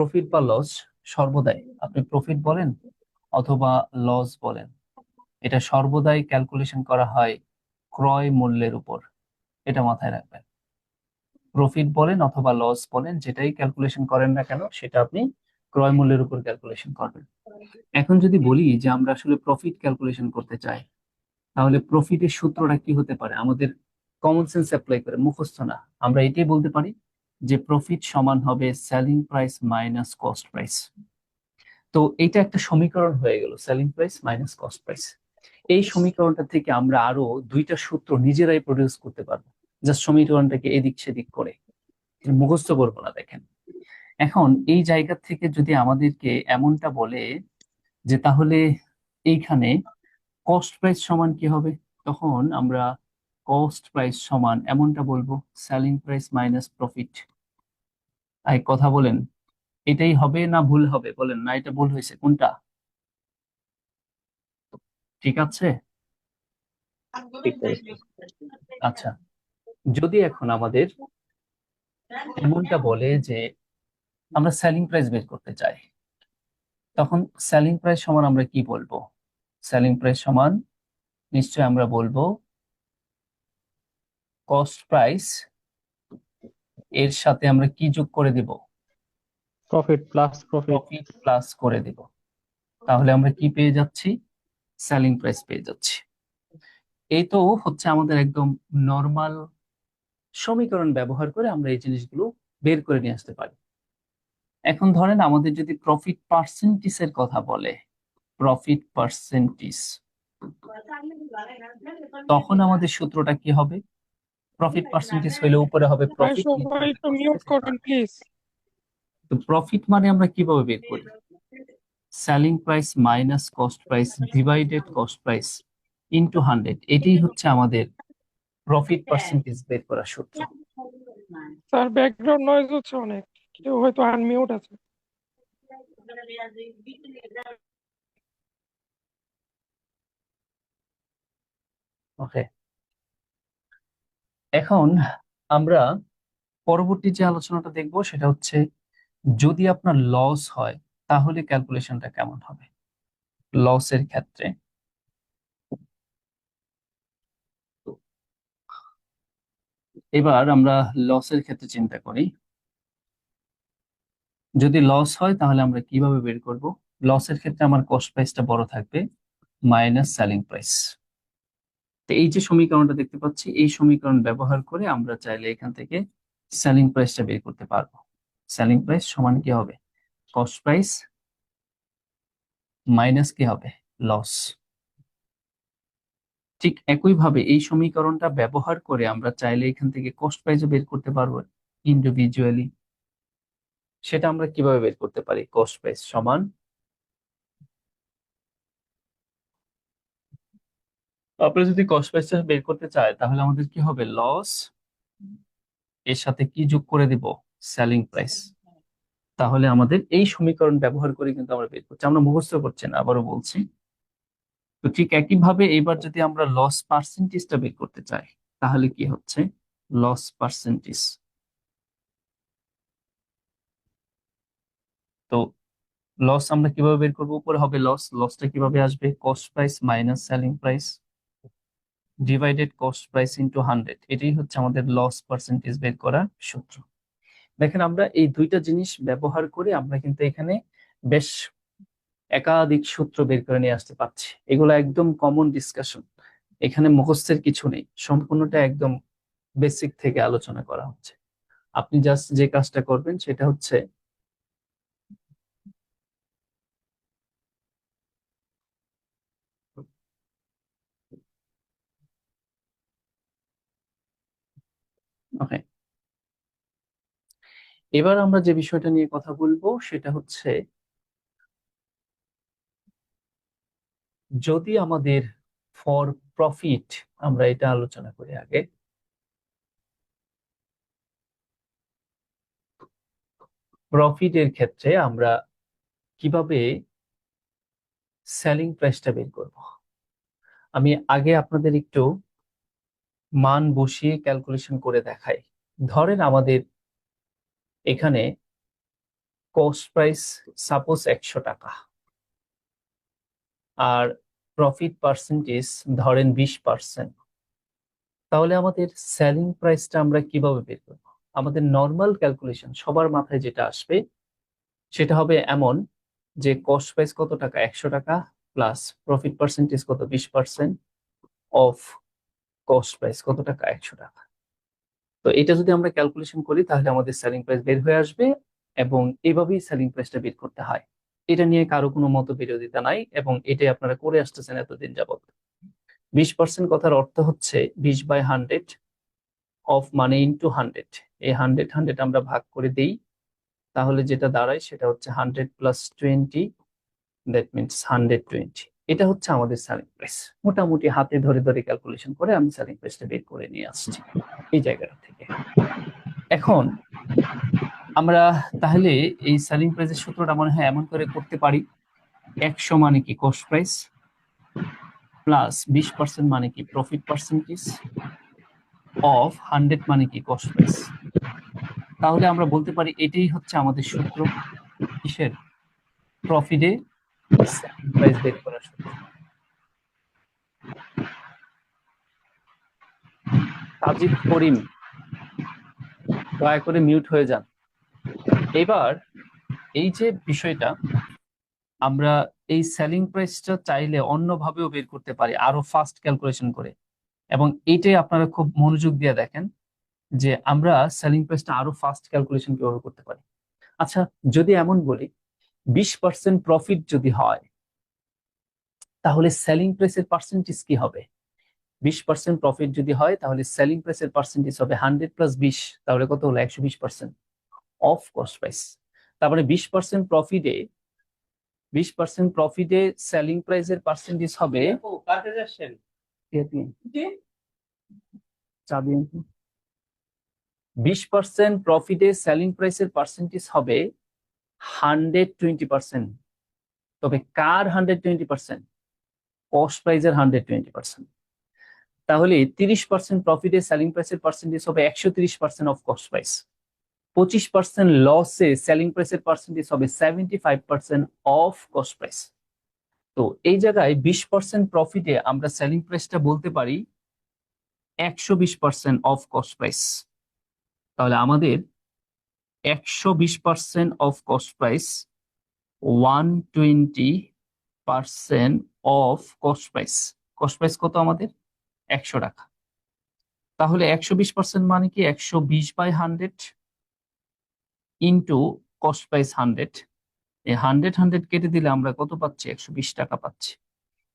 Profit বা loss সর্বদাই। আপনি প্রফিট বলেন অথবা লস বলেন। এটা সর্বদাই ক্যালকুলেশন করা হয় ক্রয় মূল্যের উপর। এটা মাথায় রাখবেন। প্রফিট বলেন অথবা লস বলেন, যেটাই ক্যালকুলেশন করেন না কেন, সেটা আপনি ক্রয় মূল্যের উপর ক্যালকুলেশন করবেন। এখন যদি বলি যে আমরা আসলে প্রফিট ক্যালকুলেশন করতে চাই, তাহলে প্রফিটের সূত্রটা কি হতে পারে? আমাদের কমন সেন্স অ্যাপ্লাই করে, মুখস্থ না। আমরা এটাই বলতে পারি যে প্রফিট সমান হবে selling price minus cost price তো এটা একটা সমীকরণ হয়ে গেল selling price minus cost price এই সমীকরণটা থেকে আমরা আরও দুইটা সূত্র নিজেরাই প্রডিউস করতে পারব। জাস্ট সমীকরণটাকে এদিক সেদিক করে। মুখস্থ করব না, দেখেন। এখন এই জায়গা থেকে যদি আমাদেরকে এমনটা বলে যে তাহলে এইখানে কস্ট প্রাইস সমান কি হবে? তখন আমরা কস্ট প্রাইস সমান এমনটা বলব সেলিং প্রাইস মাইনাস প্রফিট কথা বলেন। এটাই হবে না ভুল হবে? বলেন না, এটা ভুল হয়েছে। কোনটা? ঠিক আছে? আচ্ছা। যদি এখন আমাদের এমনটা বলে যে আমরা সেলিং প্রাইস বের করতে চাই, তখন সেলিং প্রাইস সমান আমরা কি বলব? সেলিং প্রাইস সমান নিশ্চয় আমরা বলব কস্ট প্রাইস এর সাথে আমরা কি যোগ করে দিব? Profit plus profit profit plus করে দিব। তাহলে আমরা কি পেয়ে যাচ্ছি? সেলিং প্রাইস পেয়ে যাচ্ছি। এই তো হচ্ছে আমাদের একদম নর্মাল সমীকরণ ব্যবহার করে আমরা এই জিনিসগুলো বের করে নিয়ে আসতে পারি। এখন ধরেন আমাদের যদি প্রফিট পার্সেন্টেজের কথা বলে প্রফিট পার্সেন্টেজ তখন আমাদের সূত্রটা কি হবে? প্রফিট পার্সেন্টেজ হইলে উপরে হবে প্রফিট সবাই একটু মিউট করবেন প্লিজ তো প্রফিট মানে আমরা কীভাবে বের করি? Selling price minus cost price divided cost price into hundred এটাই হচ্ছে আমাদের প্রফিট পার্সেন্টেজ বের করার সূত্র। স্যার ব্যাকগ্রাউন্ড নয়েজ হচ্ছে অনেক কেউ হয়তো আনমিউট আছে। ওকে এখন আমরা পরবর্তী যে আলোচনাটা দেখব সেটা হচ্ছে, যদি আপনার লস হয়, তাহলে ক্যালকুলেশনটা কেমন হবে? লসের ক্ষেত্রে। এবার আমরা লসের ক্ষেত্রে চিন্তা করি। যদি লস হয়, তাহলে আমরা কীভাবে বের করব? লসের ক্ষেত্রে আমার কস্ট প্রাইসটা বড় থাকবে মাইনাস সেলিং প্রাইস তো এই যে সমীকরণটা দেখতে পাচ্ছি, এই সমীকরণ ব্যবহার করে আমরা চাইলে এখান থেকে সেলিং প্রাইসটা বের করতে পারব। সেলিং প্রাইস সমান কি হবে? কস্ট প্রাইস মাইনাস কি হবে? লস ঠিক একইভাবে এই সমীকরণটা ব্যবহার করে আমরা চাইলে এখান থেকে কস্ট প্রাইসও বের করতে পারব ইন্ডিভিজুয়ালি সেটা আমরা কীভাবে বের করতে পারি? কস্ট প্রাইস সমান আপনারা যদি কস্ট প্রাইসটা বের করতে চায়, তাহলে আমাদের কি হবে? লস এর সাথে কি যোগ করে দিব? সেলিং প্রাইস তাহলে আমাদের এই সমীকরণ ব্যবহার করে কিন্তু আমরা বের করছি। আমরা মুখস্থ করছি না, আবারও বলছি। তো ঠিক একইভাবে এবার যদি আমরা লস পার্সেন্টেজটা বের করতে চাই, তাহলে কি হচ্ছে? লস পার্সেন্টেজ তো লস আমরা কীভাবে বের করব? উপরে হবে লস লসটা কীভাবে আসবে? Cost price minus selling price divided cost price into hundred এটাই হচ্ছে আমাদের লস পার্সেন্টেজ বের করার সূত্র। দেখেন আমরা এই দুইটা জিনিস ব্যবহার করে আমরা কিন্তু এখানে বেশ একাধিক সূত্র বের করে নিয়ে আসতে পারছি। এগুলো একদম কমন ডিসকাশন এখানে মুখস্থের কিছু নেই। সম্পূর্ণটা একদম বেসিক থেকে আলোচনা করা হচ্ছে। আপনি জাস্ট যে কাজটা করবেন সেটা হচ্ছে ওকে এবার আমরা যে বিষয়টা নিয়ে কথা বলব সেটা হচ্ছে, যদি আমাদের ফর প্রফিট আমরা এটা আলোচনা করি আগে প্রফিটের ক্ষেত্রে আমরা কীভাবে সেলিং প্রাইসটা বের করব? আমি আগে আপনাদের একটু মান বসিয়ে ক্যালকুলেশন করে দেখাই। ধরেন আমাদের এখানে কস্ট প্রাইস সাপোজ একশো টাকা। আর প্রফিট পার্সেন্টেজ ধরেন বিশ পার্সেন্ট তাহলে আমাদের সেলিং প্রাইসটা আমরা কীভাবে বের করব? আমাদের নর্মাল ক্যালকুলেশন সবার মাথায় যেটা আসবে, সেটা হবে এমন যে কস্ট প্রাইস কত টাকা? একশো টাকা প্লাস প্রফিট পার্সেন্টেজ কত? বিশ পার্সেন্ট অফ কস্ট প্রাইস কত টাকা? একশো টাকা। তো এটা যদি আমরা ক্যালকুলেশন করি, তাহলে আমাদের সেলিং প্রাইস বের হয়ে আসবে এবং এভাবেই সেলিং প্রাইসটা বের করতে হয়। এটা নিয়ে কারও কোনো মত বিরোধিতা নাই এবং এটাই আপনারা করে আসতেছেন এতদিন যাবত বিশ পার্সেন্ট কথার অর্থ হচ্ছে বিশ বাই হান্ড্রেড অফ মানে ইন্টু হান্ড্রেড এই হান্ড্রেড হান্ড্রেড আমরা ভাগ করে দিই, তাহলে যেটা দাঁড়ায় সেটা হচ্ছে hundred plus twenty that means hundred twenty এটা হচ্ছে আমাদের সেলিং প্রাইস মোটামুটি হাতে ধরে ধরে ক্যালকুলেশন করে আমি সেলিং প্রাইসটা বের করে নিয়ে আসছি এই জায়গাটা থেকে। এখন আমরা তাহলে এই সেলিং প্রাইসের সূত্রটা মনে হয় এমন করে করতে পারি, একশো মানে কি কস্ট প্রাইস প্লাস বিশ পার্সেন্ট মানে কি প্রফিট পার্সেন্টেজ অফ হান্ড্রেড মানে কি কস্ট প্রাইস তাহলে আমরা বলতে পারি এটাই হচ্ছে আমাদের সূত্র, কিসের? প্রফিটে প্রাইস করিম, দয়া করে মিউট হয়ে যান। এবার এই যে বিষয়টা, আমরা এই সেলিং প্রাইসটা চাইলে অন্যভাবেও বের করতে পারি, আরও ফাস্ট ক্যালকুলেশন করে। এবং এইটাই আপনারা খুব মনোযোগ দিয়ে দেখেন যে আমরা সেলিং প্রাইসটা আরও ফাস্ট ক্যালকুলেশন কীভাবে করতে পারি। আচ্ছা যদি এমন বলি বিশ পার্সেন্ট প্রফিট যদি হয় তাহলে সেলিং প্রাইসের পার্সেন্টেজ কি হবে? বিশ পার্সেন্ট প্রফিট যদি হয় তাহলে সেলিং প্রাইসের পার্সেন্টেজ হবে হান্ড্রেড প্লাস বিশ তাহলে কত হলো? একশো বিশ পার্সেন্ট অফ কস্ট প্রাইস তারপরে বিশ পার্সেন্ট প্রফিটে বিশ পার্সেন্ট প্রফিটে সেলিং প্রাইসের পার্সেন্টেজ হবে বিশ পার্সেন্ট প্রফিটে সেলিং প্রাইসের পার্সেন্টেজ হবে হান্ড্রেড টোয়েন্টি পার্সেন্ট। তবে কার হান্ড্রেড টোয়েন্টি পার্সেন্ট? কস্ট প্রাইসের হান্ড্রেড টোয়েন্টি পার্সেন্ট। তাহলে তিরিশ পার্সেন্ট প্রফিটে সেলিং প্রাইসের পার্সেন্টেজ হবে একশো তিরিশ পার্সেন্ট অফ কস্ট প্রাইস পঁচিশ পার্সেন্ট লসে সেলিং প্রাইসের পার্সেন্টেজ হবে seventy five percent of cost price তো এই জায়গায় বিশ পার্সেন্ট প্রফিটে আমরা সেলিং প্রাইসটা বলতে পারি একশো বিশ পার্সেন্ট অফ কস্ট প্রাইস তাহলে আমাদের একশো বিশ percent of cost price one twenty percent of cost price cost price কত আমাদের? একশো টাকা। তাহলে একশো বিশ পার্সেন্ট মানে কি? একশো বিশ by hundred into cost price hundred এই হান্ড্রেড হান্ড্রেড কেটে দিলে আমরা কত পাচ্ছি? একশো বিশ টাকা পাচ্ছি।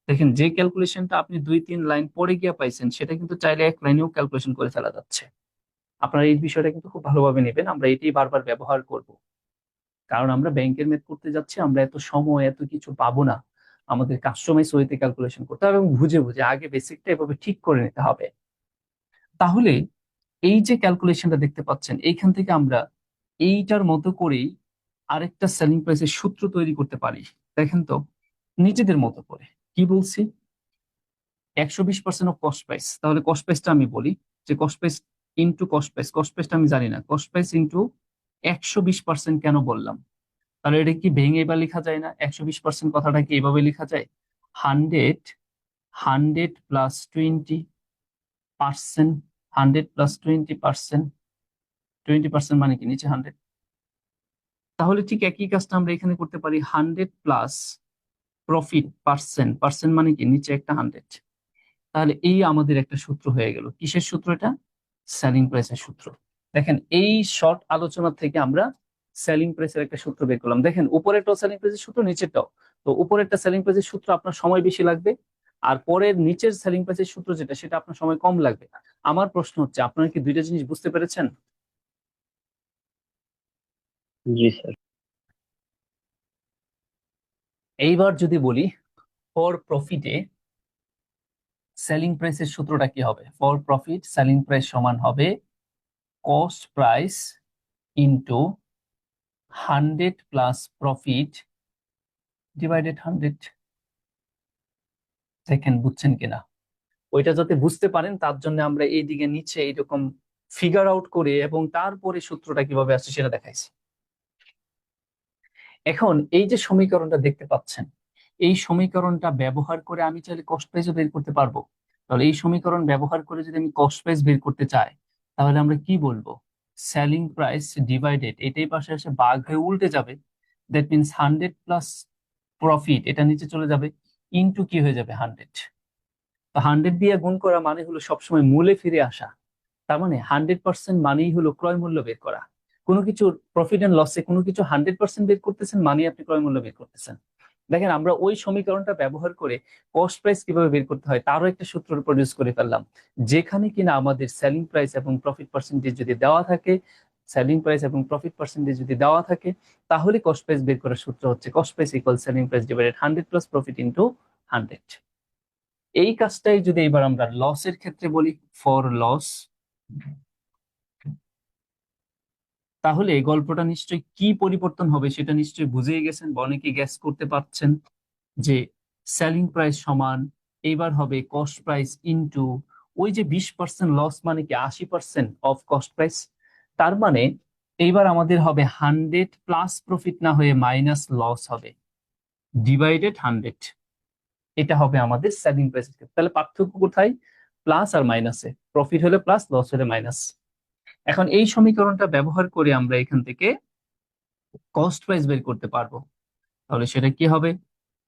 দেখেন, যে ক্যালকুলেশনটা আপনি দুই, তিন লাইন পরে গিয়ে পাইছেন, সেটা কিন্তু চাইলে এক লাইনেও ক্যালকুলেশন করে ফেলা যাচ্ছে। আপনারা এই বিষয়টা কিন্তু খুব ভালোভাবে নেবেন। আমরা এটাই বারবার ব্যবহার করব। কারণ আমরা ব্যাংকের মেথ করতে যাচ্ছি, আমরা এত সময়, এত কিছু পাবো না। আমাদের কাস্টমাইজ ওয়েতে ক্যালকুলেশন করতে হবে এবং বুঝে বুঝে আগে বেসিকটা এভাবে ঠিক করে নিতে হবে। তাহলে এই যে ক্যালকুলেশনটা দেখতে পাচ্ছেন, এইখান থেকে আমরা এইটার মতো করেই আরেকটা সেলিং প্রাইসের সূত্র তৈরি করতে পারি। দেখেন তো, নিজেদের মতো করে। কি বলছি? একশো বিশ পার্সেন্ট অফ কস্ট প্রাইস তাহলে কস্ট প্রাইসটা আমি বলি যে cost price into cost price cost প্রাইসটা আমি জানি না কস্ট প্রাইস ইন্টু একশো বিশ পার্সেন্ট কেন বললাম? তাহলে এটা কি ভেঙে এবার লেখা যায় না? একশো বিশ পার্সেন্ট কথাটা কি এভাবে লেখা যায়? Hundred hundred plus twenty percent hundred plus twenty percent twenty percent মানে কি? নিচে হান্ড্রেড। তাহলে ঠিক একই কাজটা আমরা এখানে করতে পারি, hundred plus profit percent percent মানে কি? নিচে একটা হান্ড্রেড। তাহলে এই আমাদের একটা সূত্র হয়ে গেল। কিসের সূত্র এটা? সেলিং প্রাইসের সূত্র। দেখেন এই শর্ট আলোচনা থেকে আমরা সেলিং প্রাইসের একটা সূত্র বের করলাম। দেখেন উপরেরটাও সেলিং প্রাইসের সূত্র নিচেরটাও। তো উপরেরটা সেলিং প্রাইসের সূত্র আপনার সময় বেশি লাগবে আর পরের নিচের সেলিং প্রাইসের সূত্র যেটা সেটা আপনার সময় কম লাগবে। আমার প্রশ্ন হচ্ছে আপনারা কি দুইটা জিনিস বুঝতে পেরেছেন? জি স্যার। এইবার যদি বলি ফর প্রফিটে সেলিং প্রাইসের সূত্রটা কি হবে? ফর প্রফিট সেলিং প্রাইস সমান হবে cost price into hundred plus profit divided hundred দেখেন, বুঝছেন কিনা? ওইটা যাতে বুঝতে পারেন, তার জন্য আমরা এই দিকে নিচে এইরকম ফিগার আউট করে এবং তারপরে সূত্রটা কীভাবে আসছে সেটা দেখাইছি। এখন এই যে সমীকরণটা দেখতে পাচ্ছেন এই সমীকরণটা ব্যবহার করে আমি চাইলে কস্ট প্রাইসও বের করতে পারব। তাহলে এই সমীকরণ ব্যবহার করে যদি আমি কস্ট প্রাইস বের করতে চাই, তাহলে আমরা কি বলব? সেলিং প্রাইস ডিভাইডেড এটাই পাশে এসে বাঘ হয়ে উল্টে যাবে। That means hundred plus profit এটা নিচে চলে যাবে। ইনটু কি হয়ে যাবে? হান্ড্রেড তো হান্ড্রেড দিয়ে গুণ করা মানে হলো সবসময় মূলে ফিরে আসা। তার মানে হান্ড্রেড পার্সেন্ট মানেই হলো ক্রয় মূল্য বের করা। কোনো কিছুর প্রফিট এন্ড লসে কোনো কিছু হান্ড্রেড পার্সেন্ট বের করতেছেন মানে আপনি ক্রয় মূল্য বের করতেছেন। দেখেন আমরা ওই সমীকরণটা ব্যবহার করে কস্ট প্রাইস কীভাবে বের করতে হয়, তারও একটা সূত্র প্রডিউস করে ফেললাম। যেখানে কিনা আমাদের সেলিং প্রাইস এবং প্রফিট পার্সেন্টেজ যদি দেওয়া থাকে সেলিং প্রাইস এবং প্রফিট পার্সেন্টেজ যদি দেওয়া থাকে, তাহলে কস্ট প্রাইস বের করার সূত্র হচ্ছে cost price equal selling price divided hundred plus profit into hundred এই কাজটাই যদি এবার আমরা লসের ক্ষেত্রে বলি ফর লস তাহলে গল্পটা নিশ্চয়ই কি পরিবর্তন হবে সেটা নিশ্চয়ই বুঝেই গেছেন বা অনেকে গ্যাস করতে পারছেন যে সেলিং প্রাইস সমান, এইবার হবে কস্ট প্রাইস ইনটু ওই যে বিশ পার্সেন্ট লস মানে কি আশি পার্সেন্ট অফ কস্ট প্রাইস তার মানে এইবার আমাদের হবে হান্ড্রেড প্লাস প্রফিট না হয়ে মাইনাস লস হবে ডিভাইডেড হান্ড্রেড এটা হবে আমাদের সেলিং প্রাইস তাহলে পার্থক্য কোথায়? প্লাস আর মাইনাসে প্রফিট হলে প্লাস লস হলে মাইনাস এখন এই সমীকরণটা ব্যবহার করে আমরা এখান থেকে কস্ট প্রাইস বের করতে পারব। তাহলে সেটা কি হবে?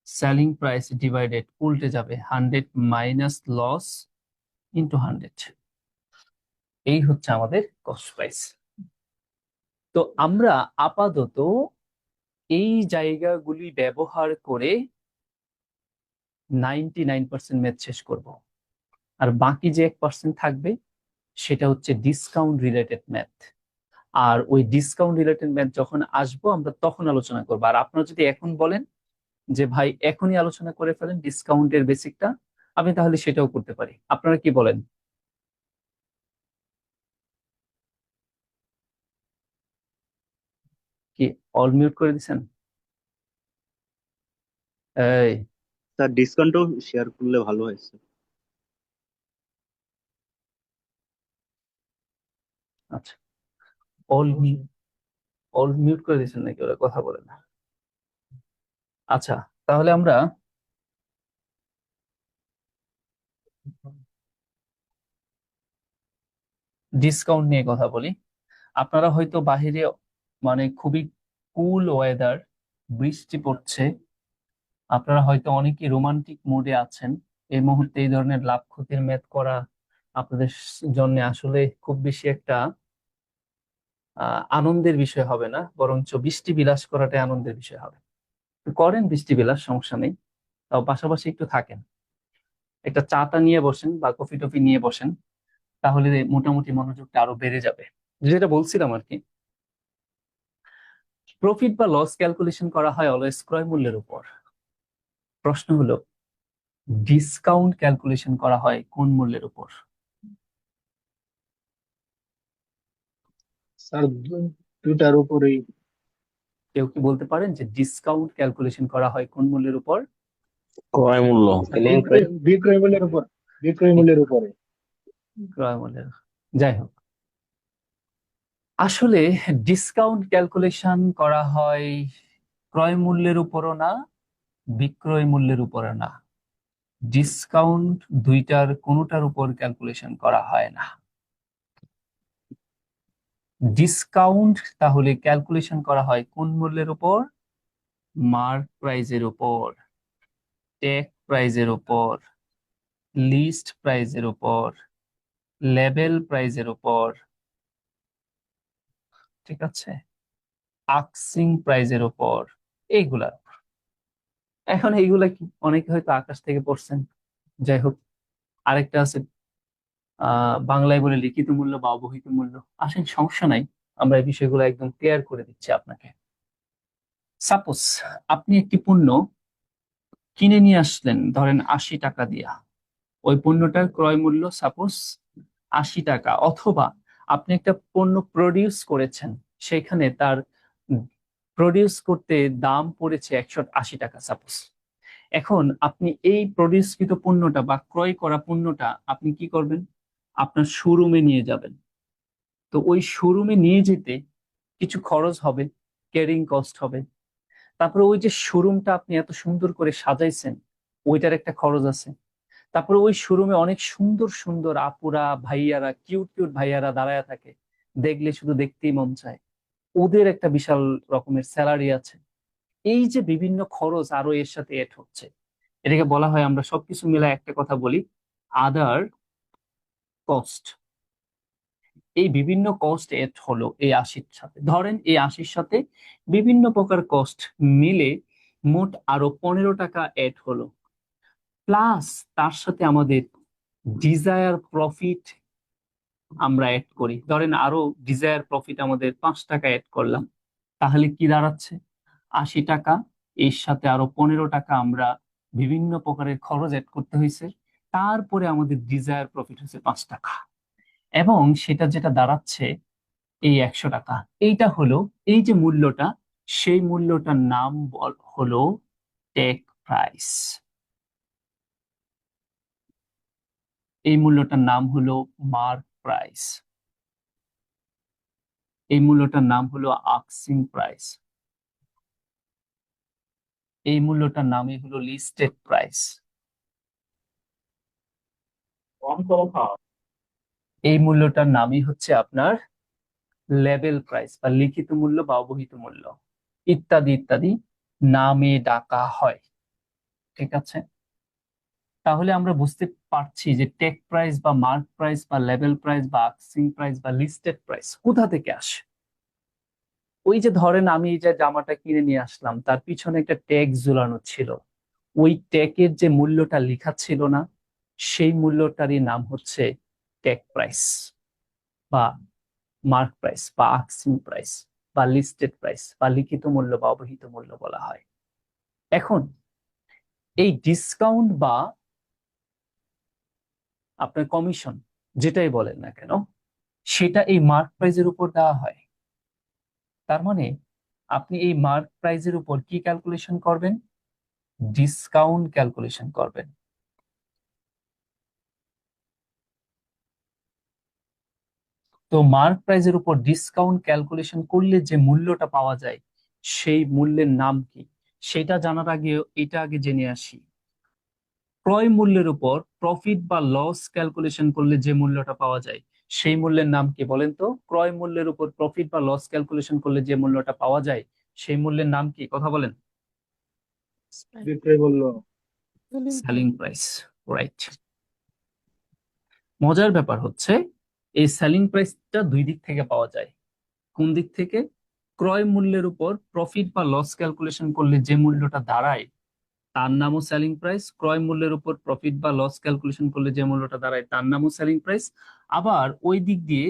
সেলিং প্রাইস ডিভাইডেড উল্টে যাবে hundred minus loss into hundred এই হচ্ছে আমাদের কস্ট প্রাইস তো আমরা আপাতত এই জায়গাগুলি ব্যবহার করে নাইনটি নাইন পার্সেন্ট ম্যাথ শেষ করব। আর বাকি যে এক পার্সেন্ট থাকবে সেটা হচ্ছে ডিসকাউন্ট রিলেটেড ম্যাথ আর ওই ডিসকাউন্ট রিলেটেড ম্যাথ যখন আসব, আমরা তখন আলোচনা করব। আর আপনারা যদি এখন বলেন যে, ভাই, এখনই আলোচনা করে ফেলেন ডিসকাউন্টের বেসিকটা আমি তাহলে সেটাও করতে পারি। আপনারা কি বলেন? কি অল মিউট করে দিছেন? এই স্যার ডিসকাউন্টও শেয়ার করলে ভালো হয়, স্যার। আচ্ছা। অল মিউট অল মিউট করে দিয়েছেন নাকি ওরা? কথা বলে না। আচ্ছা তাহলে আমরা ডিসকাউন্ট নিয়ে কথা বলি। আপনারা হয়তো বাহিরে মানে খুবই কুল ওয়েদার বৃষ্টি পড়ছে। আপনারা হয়তো অনেকে রোমান্টিক মুডে আছেন। এই মুহূর্তে এই ধরনের লাভ ক্ষতির ম্যাথ করা আপনাদের জন্য আসলে খুব বেশি একটা আনন্দের বিষয় হবে না, বরঞ্চ বৃষ্টি বিলাস করাটাই আনন্দের বিষয় হবে। করেন বৃষ্টি বিলাস, সমস্যা নেই। তাও পাশাপাশি একটু থাকেন। একটা চাটা নিয়ে বসেন বা কফি টফি নিয়ে বসেন, তাহলে মোটামুটি মনোযোগটা আরও বেড়ে যাবে। যেটা বলছিলাম আর কি প্রফিট বা লস ক্যালকুলেশন করা হয় অলওয়েজ ক্রয় মূল্যের উপর। প্রশ্ন হলো ডিসকাউন্ট ক্যালকুলেশন করা হয় কোন মূল্যের উপর? স্যার দুটার উপরেই। কেউ কি বলতে পারেন যে ডিসকাউন্ট ক্যালকুলেশন করা হয় কোন মূল্যের উপর? ক্রয় মূল্য। বিক্রয় বিক্রয় মূল্যের উপর বিক্রয় মূল্যের উপরে। ক্রয় মূল্যের যাই হোক। আসলে ডিসকাউন্ট ক্যালকুলেশন করা হয় ক্রয় মূল্যের উপরও না বিক্রয় মূল্যের উপরে না। ডিসকাউন্ট দুইটার কোনোটার উপর ক্যালকুলেশন করা হয় না। ডিসকাউন্ট তাহলে ক্যালকুলেশন করা হয় কোন মূল্যের উপর? মার্ক প্রাইজের উপর টেক প্রাইজের উপর লিস্ট প্রাইজের উপর লেবেল প্রাইজের উপর, ঠিক আছে? আকসিং প্রাইজের উপর এইগুলার এখন এইগুলা কি? অনেকে হয়তো আকাশ থেকে পড়ছেন। যাই হোক, আরেকটা আছে বাংলায় বলে লিখিত মূল্য বা অবহিত মূল্য। আসেন, সমস্যা নাই। আমরা এই বিষয়গুলো একদম ক্লিয়ার করে দিচ্ছি আপনাকে। সাপোজ আপনি একটি পণ্য কিনে নিয়ে আসলেন, ধরেন আশি টাকা দিয়া। ওই পণ্যটার ক্রয় মূল্য সাপোজ আশি টাকা, অথবা আপনি একটা পণ্য প্রডিউস করেছেন, সেখানে তার প্রডিউস করতে দাম পড়েছে একশো আশি টাকা সাপোজ এখন আপনি এই প্রডিউসকৃত পণ্যটা বা ক্রয় করা পণ্যটা আপনি কি করবেন? আপনার শোরুমে নিয়ে যাবেন। তো ওই শোরুমে নিয়ে যেতে কিছু খরচ হবে ক্যারিং কস্ট হবে। তারপরে ওই যে শোরুমটা আপনি এত সুন্দর করে সাজাইছেন, ওইটার একটা খরচ আছে। তারপরে ওই শোরুমে অনেক সুন্দর সুন্দর আপুরা, ভাইয়ারা কিউট কিউট ভাইয়ারা দাঁড়ায় থাকে। দেখলে শুধু দেখতেই মন চায়। ওদের একটা বিশাল রকমের স্যালারি আছে। এই যে বিভিন্ন খরচ আরও এর সাথে এড হচ্ছে, এটাকে বলা হয় আমরা সবকিছু মিলে একটা কথা বলি আদার কস্ট এই বিভিন্ন কস্ট এড হলো এই আশির সাথে। ধরেন এই আশির সাথে বিভিন্ন প্রকার কস্ট মিলে মোট আরও পনেরো টাকা এড হলো। প্লাস তার সাথে আমাদের ডিজায়ার প্রফিট আমরা অ্যাড করি। ধরেন আরও ডিজায়ার প্রফিট আমাদের পাঁচ টাকা অ্যাড করলাম। তাহলে কি দাঁড়াচ্ছে? আশি টাকা, এর সাথে আরও পনেরো টাকা আমরা বিভিন্ন প্রকারের খরচ অ্যাড করতে হয়েছে তারপরে আমাদের ডিজায়ার প্রফিট হচ্ছে পাঁচ টাকা। এবং সেটা যেটা দাঁড়াচ্ছে এই একশো টাকা। এইটা হলো, এই যে মূল্যটা, সেই মূল্যটার নাম হলো টেক প্রাইস এই মূল্যটার নাম হলো মার্ক প্রাইস এই মূল্যটার নাম হলো আক্সিং প্রাইস এই মূল্যটার নামই হলো লিস্টেড প্রাইস এই মূল্যটার নামই হচ্ছে আপনার লেভেল প্রাইস বা লিখিত মূল্য বা অবহিত মূল্য। ইত্যাদি ইত্যাদি নামে ডাকা হয়। ঠিক আছে? তাহলে আমরা বুঝতে পারছি যে টেক প্রাইস বা মার্ক প্রাইস বা লেভেল প্রাইস বা আক্সিং প্রাইস বা লিস্টেড প্রাইস কোথা থেকে আসে? ওই যে ধরেন আমি এই যে জামাটা কিনে নিয়ে আসলাম, তার পিছনে একটা ট্যাগ ঝুলানো ছিল। ওই ট্যাগের যে মূল্যটা লেখা ছিল না সেই মূল্যটারই নাম হচ্ছে টেক প্রাইস বা মার্ক প্রাইস বা আক্সিং প্রাইস বা লিস্টেড প্রাইস বা লিখিত মূল্য বা অবহিত মূল্য বলা হয়। এখন এই ডিসকাউন্ট বা আপনার কমিশন যেটাই বলেন না কেন, সেটা এই মার্ক প্রাইজের উপর দেওয়া হয়। তার মানে আপনি এই মার্ক প্রাইজের উপর কি ক্যালকুলেশন করবেন? ডিসকাউন্ট ক্যালকুলেশন করবেন। তো মার্ক প্রাইজের উপর ডিসকাউন্ট ক্যালকুলেশন করলে যে মূল্যটা পাওয়া যায় সেই মূল্যের নাম কি? সেটা জানার আগে এটা আগে জেনে আসি। ক্রয় মূল্যের উপর প্রফিট বা লস ক্যালকুলেশন করলে যে মূল্যটা পাওয়া যায় সেই মূল্যের নাম কি বলেন তো? ক্রয় মূল্যের উপর প্রফিট বা লস ক্যালকুলেশন করলে যে মূল্যটা পাওয়া যায় সেই মূল্যের নাম কি? কথা বলেন। সেলিং প্রাইস রাইট মজার ব্যাপার হচ্ছে এই সেলিং প্রাইসটা দুই দিক থেকে পাওয়া যায়। কোন দিক থেকে? ক্রয় মূল্যের উপর প্রফিট বা লস ক্যালকুলেশন করলে যে মূল্যটা দাঁড়ায়, তার নামও সেলিং প্রাইস ক্রয় মূল্যের উপর প্রফিট বা লস ক্যালকুলেশন করলে যে মূল্যটা দাঁড়ায়, তার নামও সেলিং প্রাইস আবার ওই দিক দিয়ে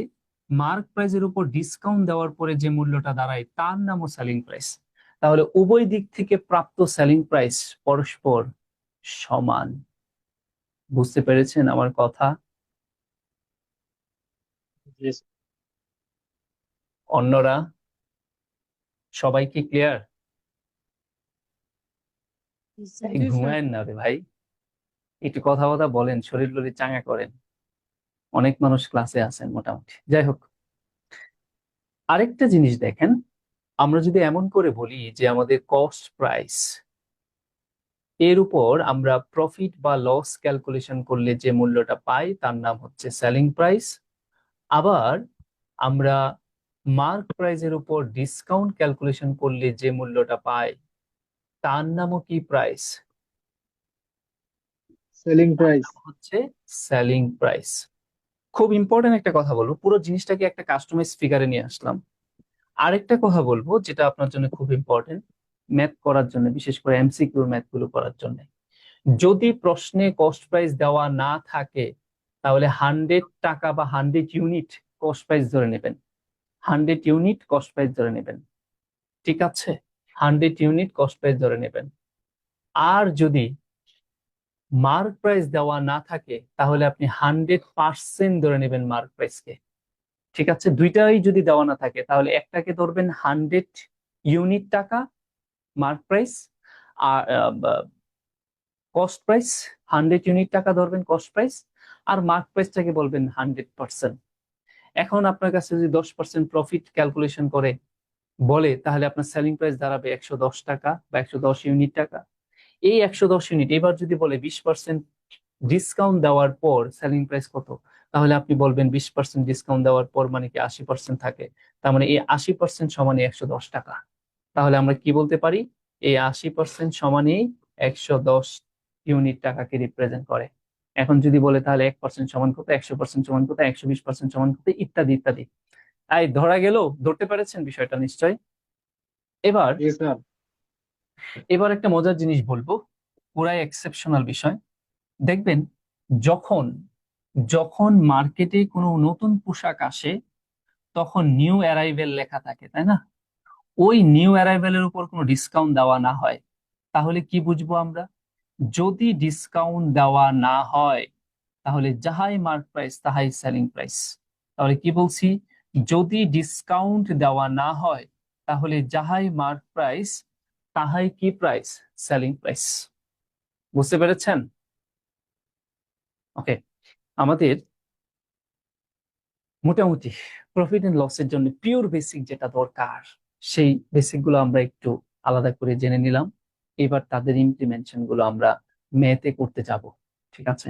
মার্ক প্রাইসের উপর ডিসকাউন্ট দেওয়ার পরে যে মূল্যটা দাঁড়ায়, তার নামও সেলিং প্রাইস তাহলে উভয় দিক থেকে প্রাপ্ত সেলিং প্রাইস পরস্পর সমান। বুঝতে পেরেছেন আমার কথা? অন্যরা সবাই কি ক্লিয়ার ঘুমায়েন না রে ভাই। একটু কথা কথা বলেন শরীর টরীর চাঙ্গা করেন। অনেক মানুষ ক্লাসে আছেন মোটামুটি। যাই হোক। আরেকটা জিনিস দেখেন আমরা যদি এমন করে বলি যে আমাদের কস্ট প্রাইস এর উপর আমরা প্রফিট বা লস ক্যালকুলেশন করলে যে মূল্যটা পাই তার নাম হচ্ছে সেলিং প্রাইস আবার আমরা মার্ক প্রাইসের উপর ডিসকাউন্ট ক্যালকুলেশন করলে যে মূল্যটা পাই তার নামও কি প্রাইস? সেলিং প্রাইস হচ্ছে সেলিং প্রাইস খুব ইম্পর্টেন্ট একটা কথা বলব পুরো জিনিসটাকে একটা কাস্টমাইজ ফিগারে নিয়ে আসলাম। আরেকটা কথা বলব যেটা আপনার জন্য খুব ইম্পর্টেন্ট ম্যাথ করার জন্য বিশেষ করে এমসিকিউর ম্যাথগুলো করার জন্য। যদি প্রশ্নে কস্ট প্রাইস দেওয়া না থাকে তাহলে হান্ড্রেড টাকা বা হান্ড্রেড ইউনিট কস্ট প্রাইস ধরে নেবেন। হান্ড্রেড ইউনিট কস্ট প্রাইস ধরে নেবেন। ঠিক আছে? হান্ড্রেড ইউনিট কস্ট প্রাইস ধরে নেবেন। আর যদি মার্ক প্রাইস দেওয়া না থাকে, তাহলে আপনি হান্ড্রেড পার্সেন্ট ধরে নেবেন মার্ক প্রাইসকে ঠিক আছে? দুইটাই যদি দেওয়া না থাকে, তাহলে একটাকে ধরবেন হান্ড্রেড ইউনিট টাকা মার্ক প্রাইস আর কস্ট প্রাইস হান্ড্রেড ইউনিট টাকা ধরবেন কস্ট প্রাইস আর মার্ক প্রাইসটাকে বলবেন হান্ড্রেড পার্সেন্ট এখন আপনার কাছে যদি দশ পার্সেন্ট প্রফিট ক্যালকুলেশন করে, বলে তাহলে আপনার সেলিং প্রাইস দাঁড়াবে একশো দশ টাকা বা একশো দশ ইউনিট টাকা। এই একশো দশ ইউনিট এবার যদি বলে বিশ পার্সেন্ট ডিসকাউন্ট দেওয়ার পর সেলিং প্রাইস কত, তাহলে আপনি বলবেন বিশ পার্সেন্ট ডিসকাউন্ট দেওয়ার পর মানে কি আশি পার্সেন্ট থাকে। তার মানে এই আশি পার্সেন্ট সমানে একশো দশ টাকা। তাহলে আমরা কি বলতে পারি? এই আশি পার্সেন্ট সমানেই একশো দশ ইউনিট টাকাকে রিপ্রেজেন্ট করে। এখন যদি বলে তাহলে এক পার্সেন্ট সমান কত একশো পার্সেন্ট সমান কত একশো বিশ পার্সেন্ট সমান কত ইত্যাদি ইত্যাদি। তাই ধরা গেল ধরতে পেরেছেন বিষয়টা নিশ্চয়? এবার এবার একটা মজার জিনিস বলব পুরাই এক্সেপশনাল বিষয়। দেখবেন যখন যখন মার্কেটে কোনো নতুন পোশাক আসে তখন নিউ অ্যারাইভেল লেখা থাকে তাই না? ওই নিউ অ্যারাইভেলের উপর কোনো ডিসকাউন্ট দেওয়া না হয়। তাহলে কি বুঝব আমরা? যদি ডিসকাউন্ট দেওয়া না হয়, তাহলে যাহাই মার্ক প্রাইস তাহাই সেলিং প্রাইস তাহলে কি বলছি? যদি ডিসকাউন্ট দেওয়া না হয়, তাহলে যাহাই মার্ক প্রাইস তাহাই কি প্রাইস সেলিং প্রাইস বুঝতে পেরেছেন? ওকে আমাদের মোটামুটি প্রফিট এন্ড লসের জন্য পিওর বেসিক যেটা দরকার, সেই বেসিকগুলো আমরা একটু আলাদা করে জেনে নিলাম। এবার তাদের ইমপ্লিমেন্টেশনগুলো আমরা মেতে করতে যাব ঠিক আছে?